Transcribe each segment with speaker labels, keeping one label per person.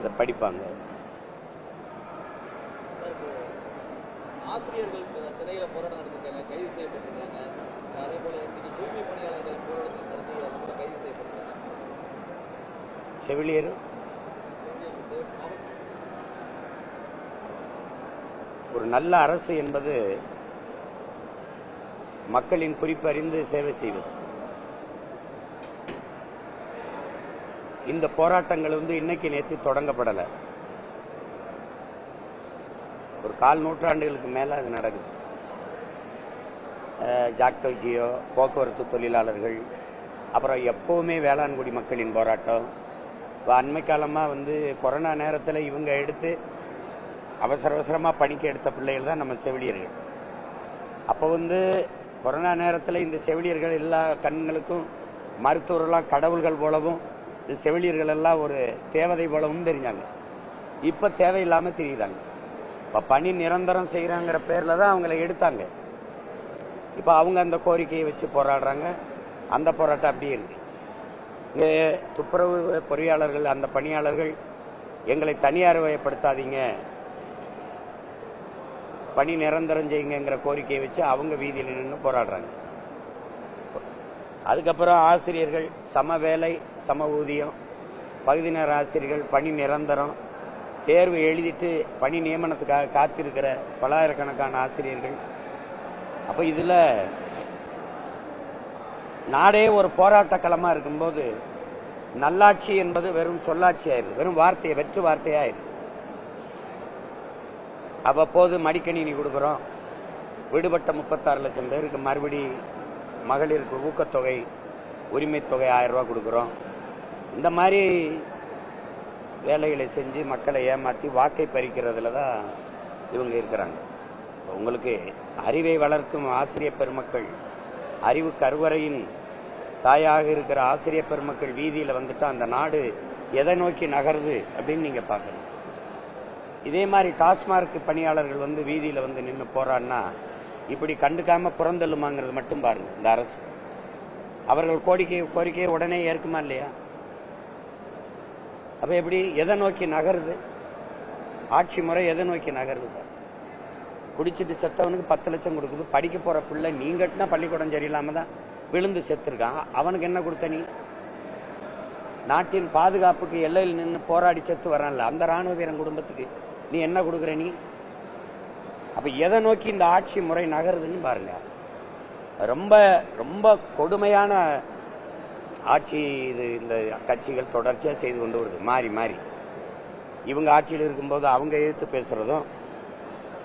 Speaker 1: அதை படிப்பாங்க.
Speaker 2: சார் இப்போ ஆசிரியர்கள் இப்ப சிறையில போராட்டம் நடத்திருக்காங்க கைது செய்யப்பட்டிருக்காங்க. அதே போல இன்னைக்கு தூய்மை பணியாளர்கள் போராட்டத்தில் நடத்தி அவங்க கூட கைது செய்யப்பட்டிருக்காங்க.
Speaker 1: செவிலியர்?
Speaker 2: செஞ்சு- செ- அவச-
Speaker 1: ஒரு நல்ல அரசு என்பது மக்களின் குறிப்பறிந்து சேவை செய்வது. இந்த போராட்டங்கள் வந்து இன்னைக்கு நேற்று தொடங்கப்படலை. ஒரு கால் நூற்றாண்டுகளுக்கு மேலே அது நடக்குது. ஜாக்டோஜியோ போக்குவரத்து தொழிலாளர்கள் அப்புறம் எப்போவுமே வேளாண்குடி மக்களின் போராட்டம். இப்போ அண்மை காலமாக வந்து கொரோனா நேரத்தில் இவங்க எடுத்து அவசர அவசரமாக பணிக்கு எடுத்த பிள்ளைகள் தான் நம்ம செவிலியர்கள். அப்போ வந்து கொரோனா நேரத்தில் இந்த செவிலியர்கள் எல்லா கண்களுக்கும் மருத்துவர்கள்லாம் கடவுள்கள் போலவும் செவிலியர்கள் எல்லாம் ஒரு தேவதை போலவும் தெரிஞ்சாங்க. இப்போ தேவையில்லாமல் தெரியுறாங்க. இப்போ பணி நிரந்தரம் செய்கிறாங்கிற பேரில் தான் அவங்கள எடுத்தாங்க. இப்போ அவங்க அந்த கோரிக்கையை வச்சு போராடுறாங்க. அந்த போராட்டம் அப்படியே இருக்கு. இங்கே துப்புரவு பொறியாளர்கள் அந்த பணியாளர்கள் எங்களை தனியார் வயப்படுத்தாதீங்க பணி நிரந்தரம் செய்யுங்கிற கோரிக்கையை வச்சு அவங்க வீதியில் நின்று போராடுறாங்க. அதுக்கப்புறம் ஆசிரியர்கள் சம வேலை சம ஊதியம் பகுதி நேர ஆசிரியர்கள் பணி நிரந்தரம் தேர்வு எழுதிட்டு பணி நியமனத்துக்காக காத்திருக்கிற பலாயிரக்கணக்கான ஆசிரியர்கள். அப்போ இதில் நாடே ஒரு போராட்ட களமாக இருக்கும்போது நல்லாட்சி என்பது வெறும் சொல்லாட்சி ஆயிருது வெறும் வார்த்தையை வெற்று வார்த்தையாயிருது அவ்வப்போது மடிக்கணினி கொடுக்குறோம். விடுபட்ட முப்பத்தாறு லட்சம் பேருக்கு மறுபடி மகளிருக்கு ஊக்கத்தொகை உரிமைத்தொகை ஆயிரம் ரூபா கொடுக்குறோம். இந்த மாதிரி வேலைகளை செஞ்சு மக்களை ஏமாற்றி வாக்கை பறிக்கிறதுல தான் இவங்க இருக்கிறாங்க. உங்களுக்கு அறிவை வளர்க்கும் ஆசிரியர் பெருமக்கள் அறிவு கருவறையின் தாயாக இருக்கிற ஆசிரியர் பெருமக்கள் வீதியில் வந்துட்டு அந்த நாடு எதை நோக்கி நகருது அப்படின்னு நீங்கள் பார்க்கணும். இதே மாதிரி டாஸ்மார்க் பணியாளர்கள் வந்து வீதியில் வந்து நின்று போகிறான்னா இப்படி கண்டுக்காம புறந்தள்ளுமாங்கிறது மட்டும் பாருங்க இந்த அரசு. அவர்கள் கோரிக்கை கோரிக்கையை உடனே ஏற்குமா இல்லையா? அப்ப எப்படி எதை நோக்கி நகருது? ஆட்சி முறை எதை நோக்கி நகருது குடிச்சிட்டு செத்தவனுக்கு பத்து லட்சம் கொடுக்குது படிக்க போற பிள்ளை நீ கட்டினா பள்ளிக்கூடம் சரியில்லாம தான் விழுந்து செத்துருக்கான். அவனுக்கு என்ன கொடுத்த நீ? நாட்டின் பாதுகாப்புக்கு எல்லையில் நின்று போராடி செத்து வரான்ல அந்த ராணுவ வீரன் குடும்பத்துக்கு. நீ என்ன கொடுக்குற நீ? அப்போ எதை நோக்கி இந்த ஆட்சி முறை நகருதுன்னு பாருங்க. ரொம்ப ரொம்ப கொடுமையான ஆட்சி இது இந்த கட்சிகள் தொடர்ச்சியாக செய்து கொண்டு வருது. மாறி மாறி. இவங்க ஆட்சியில் இருக்கும்போது அவங்க எதிர்த்து பேசுகிறதும்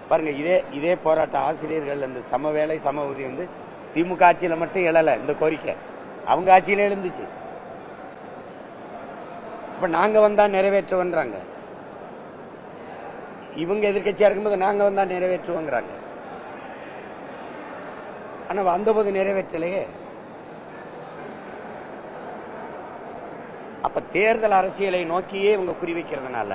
Speaker 1: பாருங்க இதே இதே போராட்ட ஆசிரியர்கள் அந்த சம வேலை சம ஊதியம் வந்து திமுக ஆட்சியில் மட்டும் எழலை இந்த கோரிக்கை. அவங்க ஆட்சியில் எழுந்துச்சு. இப்போ நாங்கள் வந்தால் நிறைவேற்றுவோன்றாங்க. இவங்க எதிர்க்கட்சியா இருக்கும்போது நாங்க வந்தா நிறைவேற்றுவோங்கிறாங்க. ஆனா வந்தபோது நிறைவேற்றலையே. அப்ப தேர்தல் அரசியலை நோக்கியே இவங்க குறிவைக்கிறதுனால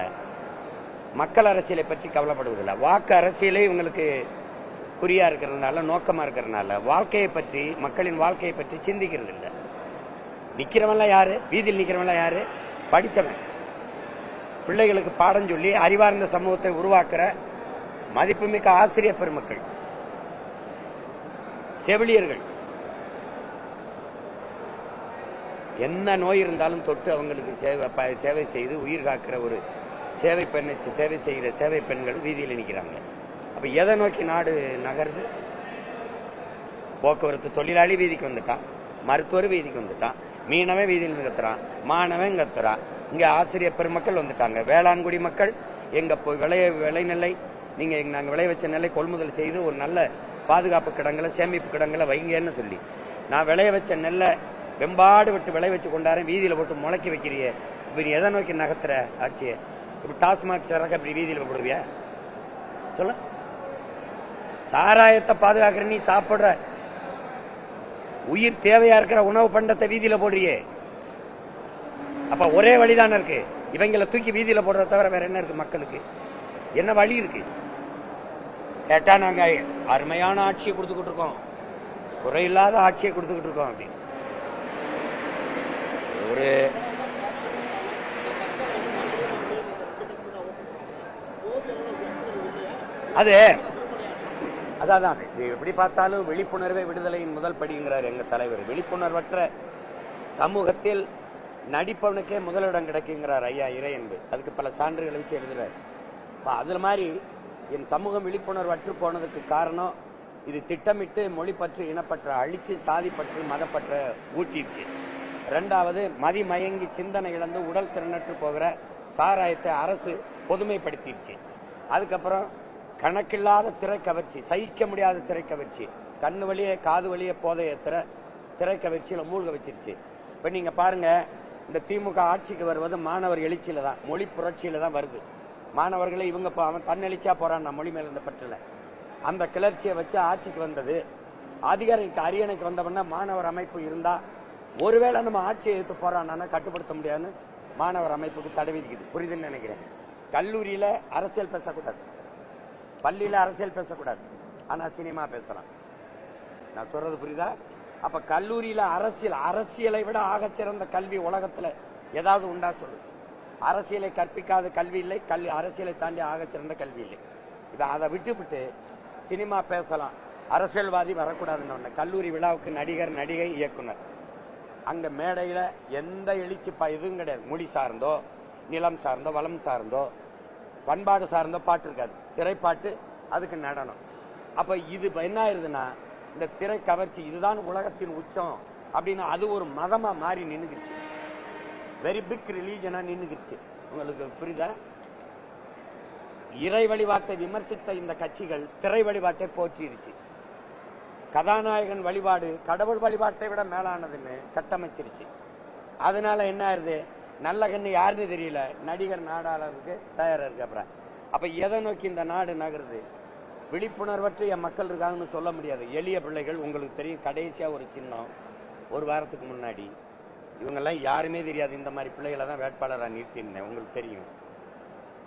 Speaker 1: மக்கள் அரசியலை பற்றி கவலைப்படுவதில்லை. வாக்கு அரசியலே இவங்களுக்கு குறியா இருக்கிறதுனால நோக்கமா இருக்கிறதுனால வாழ்க்கையை பற்றி மக்களின் வாழ்க்கையை பற்றி சிந்திக்கிறது இல்லை நிக்கிறவன்லாம் யாரு? வீதியில் நிக்கிறவன்லாம் யாரு? படிச்சவன். பிள்ளைகளுக்கு பாடம் சொல்லி அறிவார்ந்த சமூகத்தை உருவாக்குற மதிப்புமிக்க ஆசிரியர் பெருமக்கள் செவிலியர்கள். என்ன நோய் இருந்தாலும் தொட்டு அவங்களுக்கு சேவை சேவை செய்து உயிர் காக்கிற ஒரு சேவை பெண்ணை சேவை செய்கிற சேவை பெண்கள் வீதியில் நிற்கிறாங்க. அப்போ எதை நோக்கி நாடு நகருது? போக்குவரத்து தொழிலாளி வீதிக்கு வந்துட்டான் மருத்துவர் வீதிக்கு வந்துட்டான் மீனவன் வீதியில் கத்துறான் மாணவன் கத்துறான் இங்கே ஆசிரியர் பெருமக்கள் வந்துட்டாங்க. வேளாண்குடி மக்கள் எங்கள் போய் விளைய விளைநிலை நீங்கள் நாங்கள் விளைய வச்ச நெல்லை கொள்முதல் செய்து ஒரு நல்ல பாதுகாப்பு கிடங்களை சேமிப்பு கிடங்களை வைங்கன்னு சொல்லி. நான் விளைய வச்ச நெல்லை வெம்பாடு விட்டு விளை வச்சு கொண்டாரன் வீதியில் போட்டு முளைக்க வைக்கிறிய. இப்படி நீ எதை நோக்கி நகர்த்துற ஆட்சியை? இப்ப டாஸ்மாக் சிறக்க இப்படி வீதியில் போடுவியா? சொல்ல. சாராயத்தை பாதுகாக்கிற நீ சாப்பிட்ற. உயிர் தேவையா இருக்கிற உணவு பண்டத்தை வீதியில் போடுறியே. அப்ப ஒரே வழி தானே இருக்கு. இவங்களை தூக்கி வீதியில போடுறத தவிர வேற என்ன இருக்கு மக்களுக்கு? என்ன வழி இருக்கு? கேட்டா நாங்க அருமையான ஆட்சியை கொடுத்துக்கிட்டு இருக்கோம். குறையில்லாத ஆட்சியை கொடுத்துக்கிட்டு இருக்கோம் அப்படின்னு ஒரு அது அதான். இது எப்படி பார்த்தாலும் விழிப்புணர்வே விடுதலையின் முதல் படிங்கிறார் எங்க தலைவர். விழிப்புணர்வற்ற சமூகத்தில் நடிப்பவனுக்கே முதலிடம் கிடைக்குங்கிறார் ஐயா இறையன்பு. அதுக்கு பல சான்றுகளை வச்சு எழுதுறாரு. இப்போ அதில் மாதிரி என் சமூகம் விழிப்புணர்வு அற்று போனதுக்கு காரணம் இது திட்டமிட்டு மொழிப்பற்று இனப்பற்ற அழிச்சு சாதிப்பற்று மதப்பற்ற ஊட்டிடுச்சு ரெண்டாவது மதி மயங்கி சிந்தனை இழந்து உடல் திறனற்று போகிற சாராயத்தை அரசு பொதுமைப்படுத்திடுச்சு அதுக்கப்புறம் கணக்கில்லாத திரைக்கவர்ச்சி சகிக்க முடியாத திரைக்கவர்ச்சி கண்ணு வழியே காது வழியே போதை ஏத்துற மூழ்க வச்சிருச்சு. இப்போ நீங்கள் பாருங்கள் இந்த திமுக ஆட்சிக்கு வருவது மாணவர் எழுச்சியில தான் மொழி புரட்சியில தான் வருது. மாணவர்களை இவங்க அவன் தன்னெழுச்சியா போறான் மொழி மேல இந்த பற்றில. அந்த கிளர்ச்சியை வச்சு ஆட்சிக்கு வந்தது அதிகாரிக்கு அரியணைக்கு வந்தவன மாணவர் அமைப்பு இருந்தா ஒருவேளை நம்ம ஆட்சியை எடுத்து போறான்னா கட்டுப்படுத்த முடியாதுன்னு மாணவர் அமைப்புக்கு தடை விதிக்குது. புரியுதுன்னு நினைக்கிறேன். கல்லூரியில அரசியல் பேசக்கூடாது. பள்ளியில அரசியல் பேசக்கூடாது. ஆனா சினிமா பேசலாம். நான் சொல்றது புரியுதா? அப்ப கல்லூரியில அரசியல் அரசியலை விட ஆகச்சிறந்த கல்வி உலகத்துல ஏதாவது உண்டா சொல்லு. அரசியலை கற்பிக்காத கல்வி இல்லை கல்வி அரசியலை தாண்டி ஆகச்சிறந்த கல்வி இல்லை. இதை அதை விட்டுவிட்டு சினிமா பேசலாம். அரசியல்வாதி வரக்கூடாதுன்னு ஒன்று கல்லூரி விழாவுக்கு நடிகர் நடிகை இயக்குனர். அங்கே மேடையில் எந்த எழுச்சி ப- இதுவும் கிடையாது. மொழி சார்ந்தோ நிலம் சார்ந்தோ வளம் சார்ந்தோ பண்பாடு சார்ந்தோ பாட்டு இருக்காது. திரைப்பாட்டு அதுக்கு நடனம். அப்போ இது என்ன ஆயிருதுன்னா இந்த திரை கவர்ச்சி இதுதான் உலகத்தின் உச்சம் அப்படின்னு அது ஒரு மதமா மாறி நின்றுக்கிச்சு வெரி பிக் ரிலீஜனா நின்றுக்கிச்சு உங்களுக்கு புரியுதா? இறை வழிபாட்டை விமர்சித்த இந்த கட்சிகள் திரை வழிபாட்டை போற்றிருச்சு கதாநாயகன் வழிபாடு கடவுள் வழிபாட்டை விட மேலானதுன்னு கட்டமைச்சிருச்சு. அதனால என்ன ஆயிருது? நல்ல கண்ணு யாருன்னு தெரியல. நடிகர் நாடாளருக்கு தயாராக இருக்கு அப்புறம் அப்ப எதை நோக்கி இந்த நாடு நகருது? விழிப்புணர்வற்று என் மக்கள் இருக்காங்கன்னு சொல்ல முடியாது. எளிய பிள்ளைகள் உங்களுக்கு தெரியும் கடைசியாக ஒரு சின்னம் ஒரு வாரத்துக்கு முன்னாடி இவங்கெல்லாம் யாருமே தெரியாது. இந்த மாதிரி பிள்ளைகளை தான் வேட்பாளராக நிறுத்தியிருந்தேன். உங்களுக்கு தெரியும்.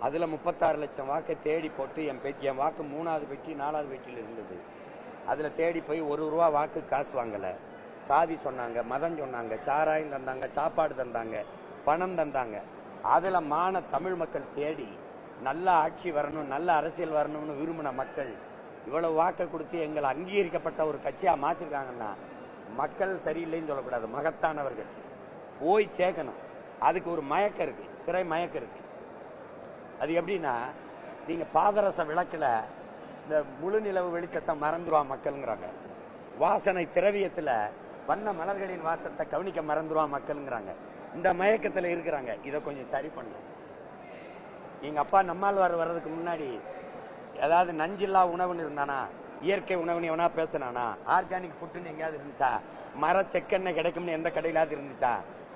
Speaker 1: அதில் முப்பத்தாறு லட்சம் வாக்கை தேடி போட்டு என் பெட்டி என் வாக்கு மூணாவது பெட்டி நாலாவது பெட்டியில் இருந்தது. அதில் தேடி போய் ஒரு ரூபா வாக்கு காசு வாங்கலை. சாதி சொன்னாங்க மதம் சொன்னாங்க சாராயம் தந்தாங்க சாப்பாடு தந்தாங்க பணம் தந்தாங்க. அதில் மான தமிழ் மக்கள் தேடி நல்ல ஆட்சி வரணும் நல்ல அரசியல் வரணும்னு விரும்பின மக்கள் இவ்வளவு வாக்கை கொடுத்து எங்களை அங்கீகரிக்கப்பட்ட ஒரு கட்சியாக மாற்றிருக்காங்கன்னா மக்கள் சரியில்லைன்னு சொல்லக்கூடாது மகத்தானவர்கள். போய் சேர்க்கணும். அதுக்கு ஒரு மயக்கம் இருக்கு திரை மயக்கம் இருக்கு. அது எப்படின்னா நீங்கள் பாதரச விளக்கில் இந்த முழு நிலவு வெளிச்சத்தை மறந்துருவா மக்கள்ங்கிறாங்க. வாசனை திரவியத்தில் வண்ண மலர்களின் வாசத்தை கவனிக்க மறந்துருவா மக்கள்ங்கிறாங்க. இந்த மயக்கத்தில் இருக்கிறாங்க. இதை கொஞ்சம் சரி பண்ணணும். எங்கள் அப்பா நம்மாழ்வார் வர்றதுக்கு முன்னாடி ஏதாவது நஞ்சில்லா உணவுன்னு இருந்தானா? இயற்கை உணவுன்னு எவனா பேசினானா? ஆர்கானிக் ஃபுட்டுன்னு எங்கேயாவது இருந்துச்சா? மர செக்கெண்ணெய் கிடைக்கும்னு எந்த கடையிலாவது இருந்துச்சா?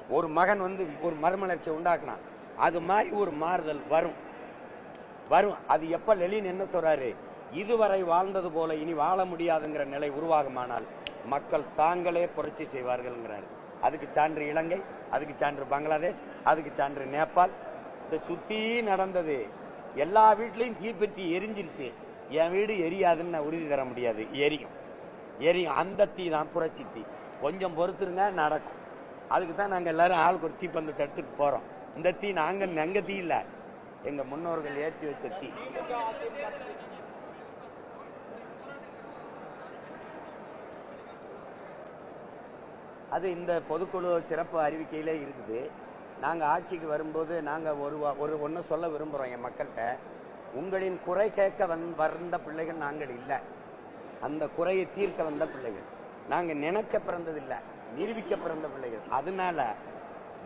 Speaker 1: ஒரு மகன் வந்து ஒரு மறுமலர்ச்சியை உண்டாக்குனான். அது மாதிரி ஒரு மாறுதல் வரும். வரும். அது எப்போ லெலின் என்ன சொல்கிறாரு இதுவரை வாழ்ந்தது போல இனி வாழ முடியாதுங்கிற நிலை உருவாகுமானால் மக்கள் தாங்களே புரட்சி செய்வார்கள்ங்கிறாரு. அதுக்கு சான்று இலங்கை அதுக்கு சான்று பங்களாதேஷ் அதுக்கு சான்று நேபாள் சுத்தி நடந்தது. எல்லா வீட்லயும் தீப்பற்றி எரிஞ்சிருச்சு. என் வீடு எரியாதுன்னு நான் உறுதி தர முடியாது. எரியும். எரியும். அந்த தீ தான் புரட்சி தீ. கொஞ்சம் பொறுத்துருங்க நடக்கும். அதுக்கு தான் நாங்கள் எல்லாரும் ஆளுக்கு ஒரு தீப்பந்தத்தை எடுத்துட்டு போறோம். இந்த தீ நாங்கள் எங்க தீ இல்லை. எங்க முன்னோர்கள் ஏற்றி வச்ச தீ. அது இந்த பொதுக்குழு சிறப்பு அறிவிக்கையிலே இருக்குது. நாங்கள் ஆட்சிக்கு வரும்போது நாங்கள் ஒரு ஒரு ஒன்று சொல்ல விரும்புகிறோம் என் மக்கள்கிட்ட. உங்களின் குறை கேட்க வந் வந்த பிள்ளைகள் நாங்கள் இல்லை. அந்த குறையை தீர்க்க வந்த பிள்ளைகள். நாங்கள் நினைக்க பிறந்ததில்லை நிரூபிக்க பிறந்த பிள்ளைகள். அதனால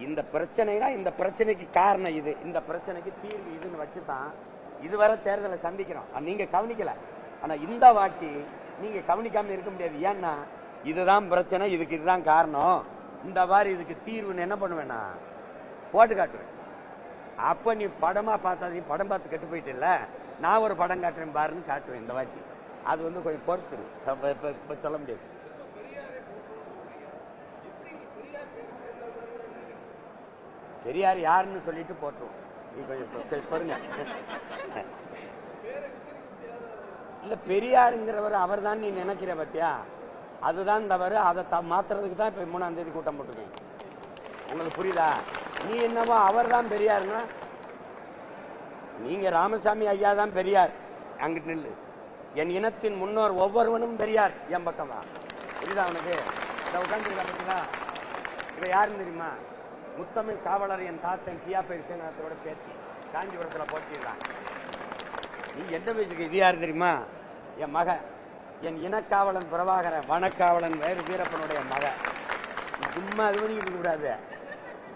Speaker 1: இந்த பிரச்சனைனா இந்த பிரச்சனைக்கு காரணம் இது. இந்த பிரச்சனைக்கு தீர்வு இதுன்னு வச்சு தான் இதுவரை தேர்தலை சந்திக்கிறோம். நீங்கள் நீங்க கவனிக்கல. ஆனால் இந்த வாட்டி நீங்கள் கவனிக்காமல் இருக்க முடியாது. ஏன்னா இதுதான் பிரச்சனை இதுக்கு இதுதான் காரணம். இந்த மாதிரி இதுக்கு தீர்வுன்னு என்ன பண்ணுவேன்னா போட்டு காட்டுவேன். அப்ப நீ படமா பார்த்தா நீ படம் பார்த்து கெட்டு போயிட்டு நான் ஒரு படம் காட்டுறேன் பாருன்னு காட்டுவேன் இந்த வாட்டி. அது வந்து கொஞ்சம் பொறுத்துரு. இப்ப இப்ப- சொல்ல முடியாது. பெரியார் யாருன்னு சொல்லிட்டு போட்டுருவோம். நீ கொஞ்சம் பொ- இல்லை இல்ல பெரியாருங்கிறவர் அவர் தான் நீ நினைக்கிற பத்தியா? அதுதான் தவறு. அதை த- மாத்துறதுக்கு தான் இப்ப மூணாம் தேதி கூட்டம் போட்டுருக்கேன். உங்களுக்கு புரியுதா? நீ என்னவோ அவர் தான் பெரியாருன்னா நீங்க ராமசாமி ஐயா தான் பெரியார். அங்கிட்டு நில்லு. என் இனத்தின் முன்னோர் ஒவ்வொருவனும் பெரியார். என் பக்கமா புரியுதா அவனுக்கு இதை உட்காந்துருக்கா பார்த்தீங்களா இவ யாருன்னு தெரியுமா? முத்தமிழ் காவலர் என் தாத்தன் கியாப்பை விஸ்வநாதத்தோட பேத்தி. காஞ்சிபுரத்தில் போட்டிடுறான் நீ எந்த வயசுக்கு இது யார் தெரியுமா? என் மக. என் இனக்காவலன் பிரபாகரன் வனக்காவலன் வேறு வீரப்பனுடைய மக. சும்மா அது பண்ணிக்கிட்டு கூடாது.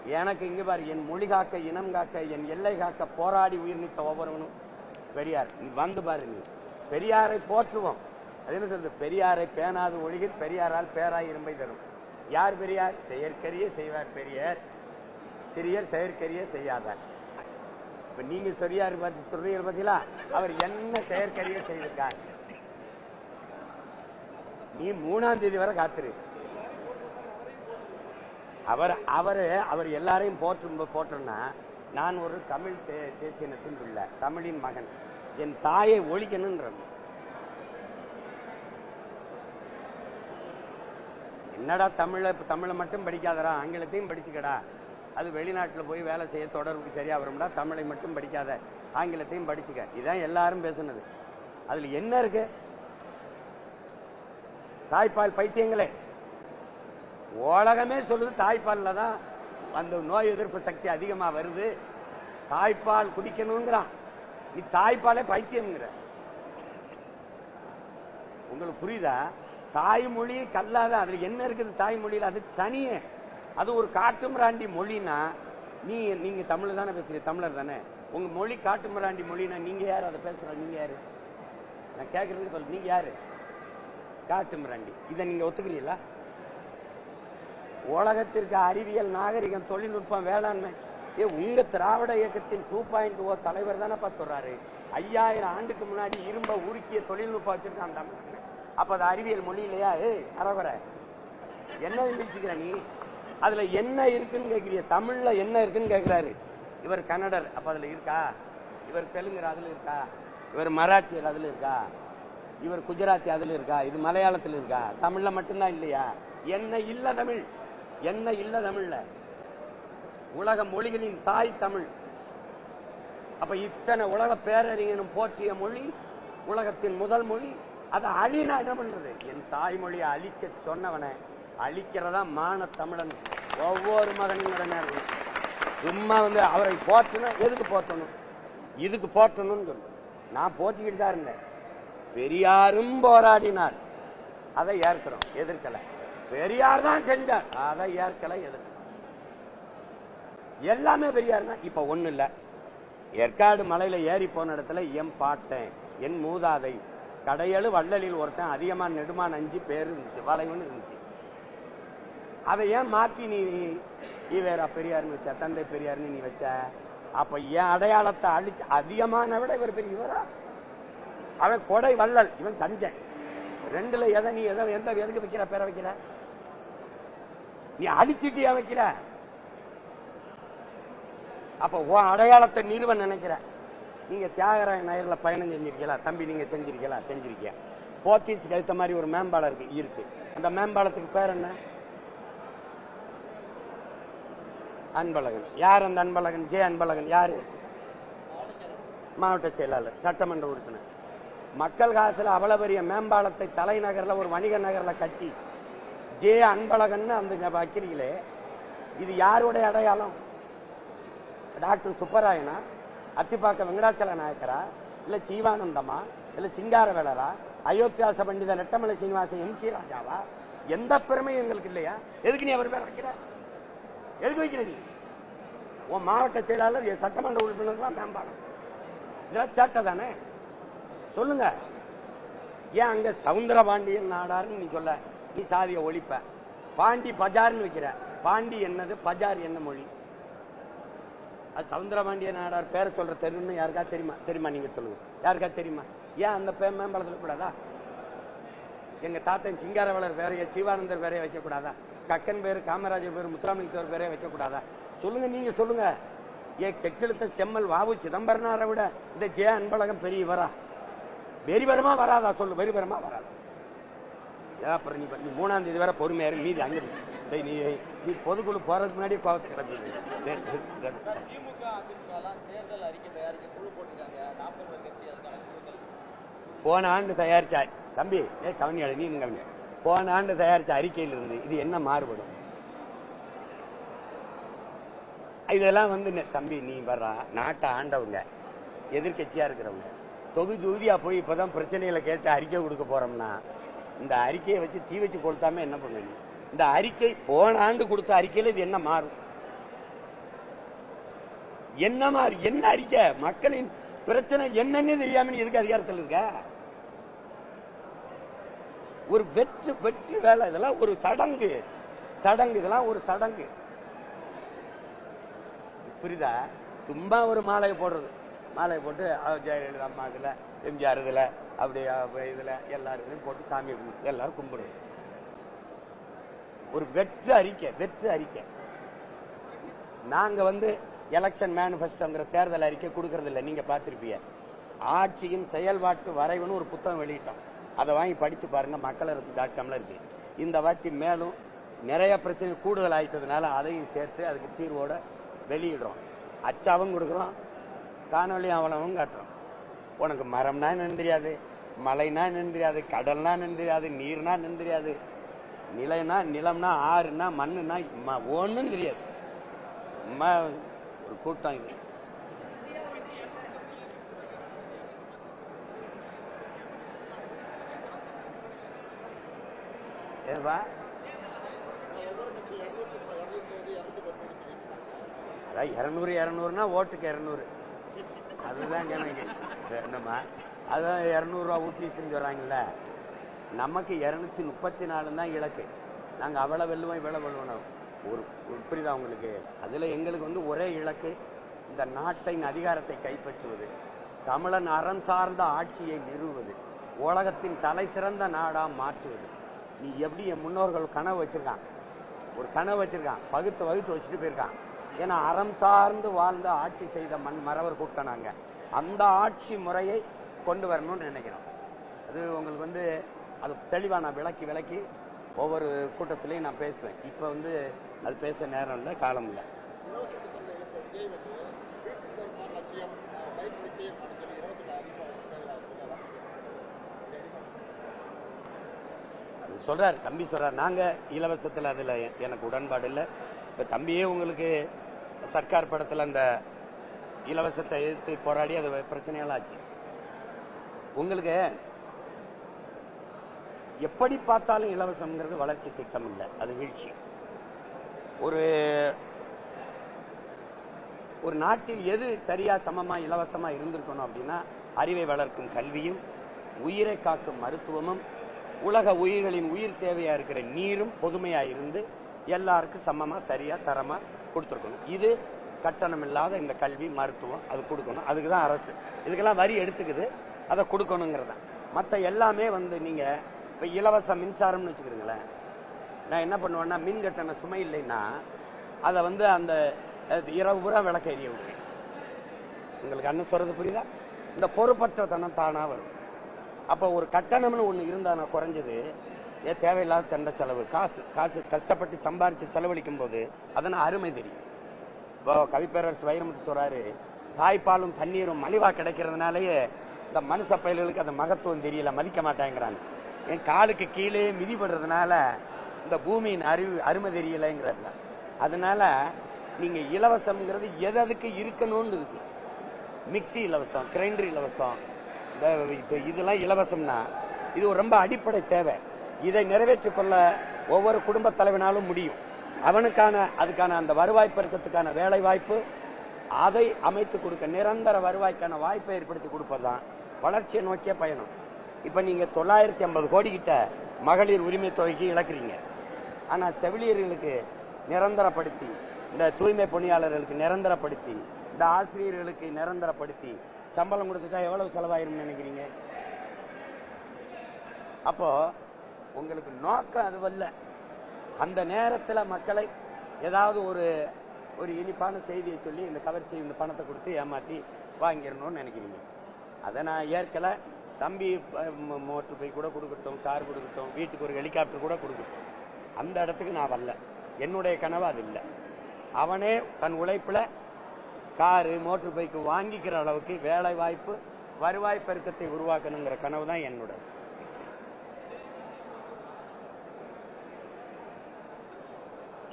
Speaker 1: எனக்கு இங்க பாரு என் மொழி காக்க இனம் காக்க என் எல்லை காக்க போராடி உயிர் நீத்த ஒவ்வொருவனும். பெரியார் நீ வந்து பாரு நீ. பெரியாரை போற்றுவோம். அது என்ன சொல்றது? பெரியாரை பேணாது ஒழுகில் பெரியாரால் பேராய் இரும்பை தரும். யார் பெரியார்? செயற்கரிய செய்வார் பெரியார். சிறியர் செயற்கரிய செய்யாதார். இப்ப நீங்க சொரியார் பத்தி சொல்றீங்க பார்த்தீங்களா அவர் என்ன செயற்கரிய செய்திருக்கார்? நீ மூணாம் தேதி வரை காத்துரு. அவர் அவர் அவர் எல்லாரையும் போற்றும் போட்டோம்னா நான் ஒரு தமிழ் தே- தேசியனத்தின் பிள்ளை தமிழின் மகன். என் தாயை ஒழிக்கணுன்ற என்னடா தமிழை தமிழை மட்டும் படிக்காதடா ஆங்கிலத்தையும் படிச்சுக்கடா. அது வெளிநாட்டில் போய் வேலை செய்ய தொடர்புக்கு சரியாக வரும்டா தமிழை மட்டும் படிக்காத ஆங்கிலத்தையும் படிச்சுக்க. இதுதான் எல்லாரும் பேசுனது. அதில் என்ன இருக்கு? தாய்ப்பால் பைத்தியங்களே. உலகமே சொல்லுது தாய்ப்பாலில் தான் அந்த நோய் எதிர்ப்பு சக்தி அதிகமா வருது. தாய்ப்பால் குடிக்கணுங்கிறான். நீ தாய்ப்பாலே பைத்தியம்ங்கிற. உங்களுக்கு புரியுதா? தாய்மொழி கல்லாத அதுல என்ன இருக்குது தாய்மொழியில? அது சனியே. அது ஒரு காட்டுமிராண்டி மொழினா நீ நீங்க தமிழ் தானே பேசுறீங்க தமிழர் தானே. உங்க மொழி காட்டுமிராண்டி மொழினா நீங்க யார்? அதை பேசுற நீங்க யாரு? நான் கேட்கறதுக்கு நீங்க யாரு? காட்டுமிராண்டி இதை நீங்க ஒத்துக்கிறீங்களா உலகத்திற்கு அறிவியல் நாகரிகம் தொழில்நுட்பம் வேளாண்மை. ஏ உங்க திராவிட இயக்கத்தின் டூ பாயிண்ட் ஓ தலைவர் தானே சொல்றாரு. ஐயாயிரம் ஆண்டுக்கு முன்னாடி இரும்ப உருக்கிய தொழில்நுட்பம் வச்சிருக்கான் தமிழ் அப்ப அது அறிவியல் மொழி இல்லையா? ஏ அறகுறை. என்ன பிடிச்சிக்கிற நீ? அதுல என்ன இருக்குன்னு கேக்குறிய? தமிழ்ல என்ன இருக்குன்னு கேட்கிறாரு இவர் கன்னடர் அப்ப அதுல இருக்கா? இவர் தெலுங்கர் அதுல இருக்கா? இவர் மராட்டியர் அதுல இருக்கா? இவர் குஜராத்தி அதுல இருக்கா? இது மலையாளத்துல இருக்கா? தமிழ்ல மட்டும்தான் இல்லையா? என்ன இல்ல தமிழ்? என்ன இல்லை தமிழ்ல? உலக மொழிகளின் தாய் தமிழ். அப்ப இத்தனை உலக பேரறிஞனும் போற்றிய மொழி உலகத்தின் முதல் மொழி அதை அழினா என்ன பண்றது? என் தாய்மொழியை அழிக்க சொன்னவனை அழிக்கிறதா மான தமிழன். ஒவ்வொரு மகனின் சும்மா வந்து அவரை போற்றணும் எதுக்கு போற்றணும்? இதுக்கு போற்றணும்னு சொல்லு. நான் போற்றிக்கிட்டு தான் இருந்தேன். பெரியாரும் போராடினார். அதை ஏற்கிறோம். எதிர்க்கலை. பெரியார் தான் செஞ்சார். அதை ஏற்கலை எது எல்லாமே பெரியார் தான். இப்ப ஒண்ணு இல்ல. ஏற்காடு மலையில ஏறி போன இடத்துல என் பாட்டேன் என் மூதாதை. கடையழு வள்ளலில் ஒருத்தன் அதிகமா நெடுமா அஞ்சு பேரு இருந்துச்சு வளைவுன்னு இருந்துச்சு. அதை ஏன் மாத்தி நீ ஈவேரா பெரியார்னு வச்ச தந்தை பெரியார்னு நீ வச்ச? அப்ப என் அடையாளத்தை அழிச்சு அதிகமான விட இவர் பெரிய இவரா? அவன் கொடை வள்ளல் இவன் தஞ்சன் ரெண்டுல எதை நீ எதை எந்த எதுக்கு வைக்கிற பேரை வைக்கிற? நீ அழிச்சிட்டியா வைக்கிற அப்ப உன் அடையாளத்தை நிறுவ நினைக்கிற. நீங்க தியாகராய நகர்ல பயணம் செஞ்சிருக்கீங்களா? தம்பி நீங்க செஞ்சிருக்கீங்களா? செஞ்சிருக்கியா? போத்தீஸ் ஏத்த மாதிரி ஒரு மேம்பாலம் இருக்கு இருக்கு. அந்த மேம்பாலத்துக்கு பேர் என்ன? அன்பழகன். யார் அந்த அன்பழகன்? ஜே அன்பழகன். யாரு? மாவட்ட செயலாளர் சட்டமன்ற உறுப்பினர். மக்கள் காசுல அவ்வளவு பெரிய மேம்பாலத்தை தலைநகர்ல ஒரு வணிக நகர்ல கட்டி ஜே அன்பழகன் அந்த வைக்கிறீங்களே இது யாருடைய அடையாளம்? டாக்டர் சுப்பராயனா? அத்திப்பாக்க வெங்கடாச்சல நாயக்கரா? இல்லை ஜீவானந்தமா? இல்லை சிங்காரவேலரா? அயோத்தியாச பண்டித நெட்டமலை சீனிவாசன் எம் சி ராஜாவா? எந்த பெருமையும் எங்களுக்கு இல்லையா? எதுக்கு நீ அவர் பேர் வைக்கிற? எதுக்கு வைக்கிற நீ? உன் மாவட்ட செயலாளர் என் சட்டமன்ற உறுப்பினர்லாம் மேம்பாலம். இதெல்லாம் சேட்டை தானே? சொல்லுங்க. ஏன் அங்க சவுந்தரபாண்டியன் நாடாருன்னு நீ சொல்ல? நீ சாதியை ஒழிப்ப. பாண்டி பஜார்னு வைக்கிற. பாண்டி என்னது? பஜார் என்ன மொழி? அது சவுந்தரபாண்டிய நாடார் பேரை சொல்ற தெருன்னு யாருக்கா தெரியுமா? தெரியுமா நீங்க சொல்லுங்க. யாருக்கா தெரியுமா? ஏன் அந்த பே மேம்பாலத்தில் கூடாதா எங்க தாத்தன் சிங்காரவளர் பேரைய சிவானந்தர் பேரைய வைக்க கூடாதா கக்கன் பேர் காமராஜர் பேரு முத்துராமலிங்கத்தவர் பேரைய வைக்கக்கூடாதா? சொல்லுங்க நீங்க சொல்லுங்க. ஏ செக்கெழுத்த செம்மல் வாவு சிதம்பரனாரை விட இந்த ஜே அன்பழகம் பெரியவரா? வெறிவரமா வராதா? சொல்லு வெறிவரமா வராதா? அப்புறம் நீ நீ மூணாம் தேதி வரை பொறுமையா இரு, மீதி அங்க. டேய், நீ நீ பொதுக்குழு போறதுக்கு முன்னாடி கோவத்தை கிளம்பி போன ஆண்டு தயாரிச்ச தம்பி ஏ கவனியாடு நீ கவனி போன ஆண்டு தயாரிச்ச அறிக்கையில் இருந்து இது என்ன மாறுபடும்? இதெல்லாம் வந்து தம்பி நீ வர்றா நாட்டை ஆண்டவங்க எதிர்க்கட்சியா இருக்கிறவங்க. தொகுதி தொகுதியா போய் இப்பதான் பிரச்சனைகளை கேட்டு அறிக்கை கொடுக்க போறோம்னா இந்த அறிக்கையை வச்சு தீ வச்சு கொளுத்தாம என்ன பண்ணுவீங்க இந்த அறிக்கை போன ஆண்டு கொடுத்த அறிக்கையில் இது என்ன மாறும்? என்ன மாறு என்ன அறிக்கை? மக்களின் பிரச்சனை என்னன்னு தெரியாம நீ எதுக்கு அதிகாரத்தில் இருக்க? ஒரு வெற்று வெற்று வேலை. இதெல்லாம் ஒரு சடங்கு. சடங்கு. இதெல்லாம் ஒரு சடங்கு. புரியுதா? சும்மா ஒரு மாலையை போடுறது. மாலையை போட்டு ஜெயலலிதா அம்மா இதுல எம்ஜிஆர் இதுல அப்படியே இதில் இதுல எல்லாருக்கும் போட்டு சாமியை கும்பிட்டு எல்லாரும் கும்பிடுவோம் ஒரு வெற்று அறிக்கை வெற்று அறிக்கை. நாங்கள் வந்து எலெக்ஷன் மேனிஃபெஸ்டோங்கிற தேர்தல் அறிக்கை கொடுக்கறது இல்லை நீங்கள் பார்த்துருப்பீங்க. ஆட்சியின் செயல்பாட்டு வரைவுன்னு ஒரு புத்தகம் வெளியிட்டோம். அதை வாங்கி படித்து பாருங்கள் மக்கள் மக்களரசு டாட் காம்ல இருக்கு. இந்த வாட்டி மேலும் நிறைய பிரச்சனை கூடுதல் ஆயிட்டதுனால அதையும் சேர்த்து அதுக்கு தீர்வோடு வெளியிடுறோம். அச்சாவும் கொடுக்குறோம் காணொலி அவலமும் காட்டுறோம். உனக்கு மரம்னா என்னன்னு தெரியாது மலைனா என்னன்னு தெரியாது கடல்னா என்னன்னு தெரியாது நீர்னா என்னன்னு தெரியாது நிலைனா நிலம்னா ஆறுனா மண்ணுனா ஒன்றும் தெரியாது. ஒரு கூட்டம் இது. ஏவா? அதான் இரநூறு இரநூறுனா ஓட்டுக்கு இரநூறு. அதுதான் கணக்கு என்னம்மா? அதான் இரநூறுவா ஊட்டி சொல்கிறாங்கல்ல நமக்கு இரநூத்தி முப்பத்தி நாலு தான் இலக்கு. நாங்கள் அவ்வளோ வெல்லுவோம் இவ்வளோ வெல்லுவோம் ஒரு ஒரு புரியுதா உங்களுக்கு? அதில் எங்களுக்கு வந்து ஒரே இலக்கு இந்த நாட்டின் அதிகாரத்தை கைப்பற்றுவது. தமிழன் அறம் சார்ந்த ஆட்சியை நிறுவுவது. உலகத்தின் தலை சிறந்த நாடாக மாற்றுவது. நீ எப்படி என் முன்னோர்கள் கனவு வச்சுருக்கான்? ஒரு கனவு வச்சுருக்கான். பகுத்து வகுத்து வச்சுட்டு போயிருக்கான். ஏன்னா அறம் சார்ந்து வாழ்ந்த ஆட்சி செய்த மண் மறவர் கூட்டம் அந்த ஆட்சி முறையை கொண்டு வரணும்னு நினைக்கிறோம். அது உங்களுக்கு வந்து அது தெளிவாக நான் விளக்கி விளக்கி ஒவ்வொரு கூட்டத்திலையும் நான் பேசுவேன். இப்போ வந்து அது பேச நேரம் இல்லை காலம் இல்லை. அது சொல்கிறார் தம்பி சொல்கிறார் நாங்கள் இலவசத்தில் அதில் எனக்கு உடன்பாடு இல்லை. இப்போ தம்பியே உங்களுக்கு சர்க்கார் படத்தில் அந்த இலவசத்தை எதிர்த்து போராடி அது பிரச்சனையால் ஆச்சு. உங்களுக்கு எப்படி பார்த்தாலும் இலவசம்ங்கிறது வளர்ச்சி திட்டம் இல்லை. அது வீழ்ச்சி. ஒரு ஒரு நாட்டில் எது சரியா சமமா இலவசமா இருந்திருக்கணும் அப்படின்னா அறிவை வளர்க்கும் கல்வியும் உயிரை காக்கும் மருத்துவமும் உலக உயிர்களின் உயிர் தேவையா இருக்கிற நீரும் பொதுமையா இருந்து எல்லாருக்கும் சமமா சரியா தரமா கொடுத்துருக்கணும். இது கட்டணம் இல்லாத இந்த கல்வி மருத்துவம் அது கொடுக்கணும். அதுக்கு தான் அரசு. இதுக்கெல்லாம் வரி எடுத்துக்குது. அதை கொடுக்கணுங்கிறது. தான் மற்ற எல்லாமே வந்து நீங்கள் இப்போ இலவச மின்சாரம்னு வச்சுக்கிறீங்களேன் நான் என்ன பண்ணுவேன்னா மின் கட்டண சுமை இல்லைன்னா அதை வந்து அந்த அது இரவு பூரா விளக்க எரிய விடுவேன். உங்களுக்கு அண்ணன் சொல்கிறது புரியுதா? இந்த பொறுப்பற்ற தனம் வரும். அப்போ ஒரு கட்டணம்னு ஒன்று இருந்தால் நான் குறைஞ்சது ஏன் தேவையில்லாத தண்ட செலவு காசு காசு கஷ்டப்பட்டு சம்பாரித்து செலவழிக்கும் போது அதன அருமை தெரியும். கவிப்பேரரசு வைரமுத்து சொல்றாரு தாய்ப்பாலும் தண்ணீரும் மலிவா கிடைக்கிறதுனாலயே இந்த மனுஷ பயல்களுக்கு அந்த மகத்துவம் தெரியல மதிக்க மாட்டேங்கிறாங்க. என் காலுக்கு கீழே மிதிப்படுறதுனால இந்த பூமியின் அறிவு அருமை தெரியலைங்கிறதுல அதனால நீங்க இலவசம்ங்கிறது எது அதுக்கு இருக்கணும்னு இருக்கு. மிக்ஸி இலவசம் கிரைண்டர் இலவசம் இந்த இப்போ இதெல்லாம் இலவசம்னா இது ஒரு ரொம்ப அடிப்படை தேவை. இதை நிறைவேற்றிக்கொள்ள ஒவ்வொரு குடும்ப தலைவனாலும் முடியும். அவனுக்கான அதுக்கான அந்த வருவாய் பெருக்கத்துக்கான வேலை வாய்ப்பு அதை அமைத்து கொடுக்க நிரந்தர வருவாய்க்கான வாய்ப்பை ஏற்படுத்தி கொடுப்பதுதான் வளர்ச்சியை நோக்கிய பயணம். இப்போ நீங்கள் தொள்ளாயிரத்தி ஐம்பது கோடி கிட்ட மகளிர் உரிமை தொகைக்கு இழக்கிறீங்க. ஆனால் செவிலியர்களுக்கு நிரந்தரப்படுத்தி இந்த தூய்மை பணியாளர்களுக்கு நிரந்தரப்படுத்தி இந்த ஆசிரியர்களுக்கு நிரந்தரப்படுத்தி சம்பளம் கொடுத்துட்டா எவ்வளவு செலவாயிரும்னு நினைக்கிறீங்க? அப்போ உங்களுக்கு நோக்கம் அதுவல்ல. அந்த நேரத்தில் மக்களை ஏதாவது ஒரு ஒரு இனிப்பான செய்தியை சொல்லி இந்த கவர்ச்சி இந்த பணத்தை கொடுத்து ஏமாற்றி வாங்கிடணும்னு நினைக்கிறீங்க. அதை நான் ஏற்கல. தம்பி மோட்டர் பைக் கூட கொடுக்கட்டும் கார் கொடுக்கட்டும் வீட்டுக்கு ஒரு ஹெலிகாப்டர் கூட கொடுக்கட்டும். அந்த இடத்துக்கு நான் வரல. என்னுடைய கனவு அது இல்லை. அவனே தன் உழைப்பில் காரு மோட்டர் பைக்கு வாங்கிக்கிற அளவுக்கு வேலை வாய்ப்பு வருவாய் பெருக்கத்தை உருவாக்கணுங்கிற கனவு தான் என்னோட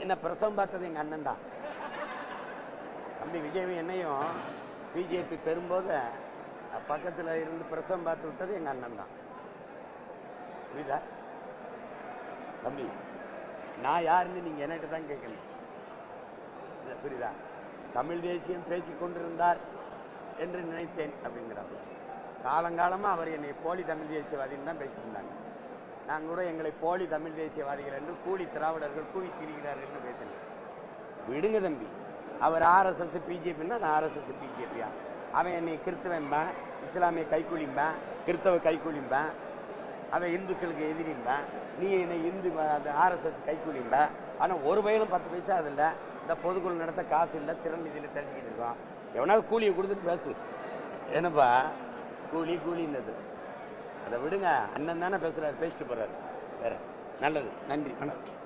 Speaker 1: என்ன பிரசவம் பார்த்தது எங்க அண்ணன் தான். தம்பி விஜய் என்னையும் பிஜேபி பெறும்போது பக்கத்துல இருந்து பிரசவம் பார்த்து விட்டது எங்க அண்ணன் தான். புரியுதா? தம்பி நான் யாருன்னு நீங்க என்கிட்ட தான் கேட்கணும். புரியுதா? தமிழ் தேசியம் பேசிக் கொண்டிருந்தார் என்று நினைத்தேன் அப்படிங்கிறாங்க காலங்காலமா அவர் என்னை போலி தமிழ் தேசியவாதின்னு தான் பேசிட்டு இருந்தாங்க. நான் கூட எங்களை போலி தமிழ் தேசியவாதிகள் என்று கூலி திராவிடர்கள் கூவி திரிகிறார்கள் பேசினேன். விடுங்க தம்பி. அவர் ஆர்எஸ்எஸ் பிஜேபின்னா நான் ஆர்எஸ்எஸ் பிஜேபியா அவன் என்னை கிறிஸ்தவன்பேன் இஸ்லாமிய கைக்கூலிம்பேன் கிறிஸ்தவ கைக்கூலிம்பேன் அவன் இந்துக்களுக்கு எதிரிம்பேன் நீ என்னை இந்து ஆர்எஸ்எஸ் கைக்கூலிம்ப ஆனால் ஒரு பயிலும் பத்து பைசா அதில். இந்த பொதுக்குழு நடத்த காசு இல்லை திறன் நிதியில திரட்டிக்கிட்டு இருக்கோம். எவனாவது கூலியை கொடுத்துட்டு பேசு. என்னப்பா? கூலி கூலின்னது அதை விடுங்க. அண்ணன் தானே பேசுறாரு பேசிட்டு போறாரு. வேற நல்லது. நன்றி. வணக்கம்